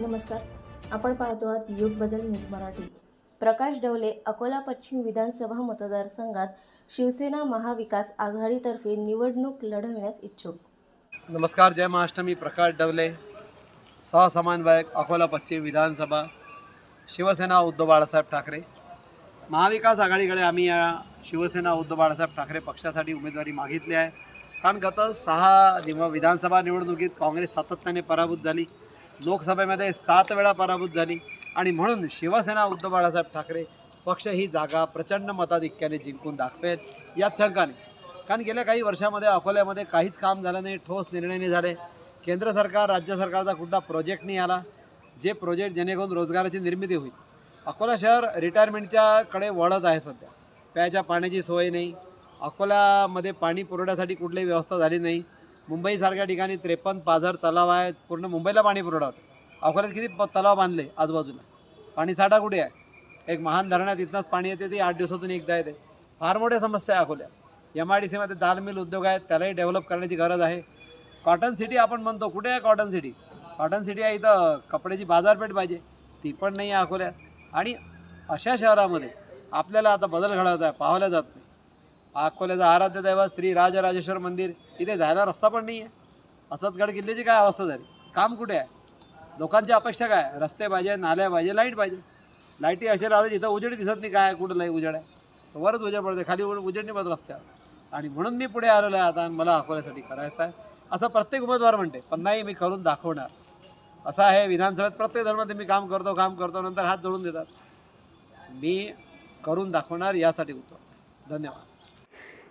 नमस्कार. आपण पाहतो आहात युग बदल न्यूज मराठी. प्रकाश डवले अकोला पश्चिम विधानसभा मतदारसंघात शिवसेना महाविकास आघाडीतर्फे निवडणूक लढवण्यास इच्छुक. नमस्कार जय महाराष्ट्र. मी प्रकाश डवले सहसमन्वयक अकोला पश्चिम विधानसभा शिवसेना उद्धव बाळासाहेब ठाकरे. महाविकास आघाडीकडे आम्ही या शिवसेना उद्धव बाळासाहेब ठाकरे पक्षासाठी उमेदवारी मागितली आहे. कारण गत सहा विधानसभा निवडणुकीत काँग्रेस सातत्याने पराभूत झाली. लोकसभेमध्ये सात वेळा पराभूत झाली. आणि म्हणून शिवसेना उद्धव बाळासाहेब ठाकरे पक्ष ही जागा प्रचंड मताधिक्याने जिंकून दाखवेल. याच शंकाने कारण गेल्या काही वर्षामध्ये अकोल्यामध्ये काहीच काम झालं नाही ठोस निर्णय नाही झाले. केंद्र सरकार राज्य सरकारचा कुठला प्रोजेक्ट नाही आला जे प्रोजेक्ट जेणेकरून रोजगाराची निर्मिती होईल. अकोला शहर रिटायरमेंटच्याकडे वळत आहे सध्या. प्यायच्या पाण्याची सोय नाही. अकोल्यामध्ये पाणी पुरवठ्यासाठी कुठलीही व्यवस्था झाली नाही. मुंबईसारख्या ठिकाणी त्रेपन्न पाझर तलाव आहेत. पूर्ण मुंबईला पाणी पुरवठा होतो. अकोल्यात किती प- तलाव बांधले आजूबाजूला. पाणी साठा कुठे आहे? एक महान धरणात तिथनंच पाणी येते ते आठ दिवसातून एकदा येते. फार मोठ्या समस्या आहे अकोल्यात. एम आय डी सीमध्ये दाल मिल उद्योग आहेत त्यालाही डेव्हलप करण्याची गरज आहे. कॉटन सिटी आपण म्हणतो कुठे आहे कॉटन सिटी कॉटन सिटी आहे इथं कपड्याची बाजारपेठ पाहिजे. ती पण नाही आहे अकोल्यात. आणि अशा शहरामध्ये आपल्याला आता बदल घडवायचा आहे पाहायला जात नाही. अकोल्याचं आराध्य दैवत श्री राजराजेश्वर मंदिर इथे जायला रस्ता पण नाही आहे असतगड किल्ल्याची काय अवस्था झाली? काम कुठे आहे? लोकांची अपेक्षा काय? रस्ते पाहिजे नाल्या पाहिजे लाइट पाहिजे. लाईटी असे लावले जिथं उजेड दिसत नाही काय कुठं लाई उजेड आहे? तर वरच उजेड पडते खाली उ- उजेड नाही पडत रस्त्यावर. आणि म्हणून मी पुढे आलेलो आहे आता आणि मला अकोल्यासाठी करायचं आहे. असं प्रत्येक उमेदवार म्हणते पण नाही मी करून दाखवणार. असं आहे विधानसभेत प्रत्येक धर्मात मी काम करतो काम करतो नंतर हात जोडून देतात. मी करून दाखवणार यासाठी होतो धन्यवाद.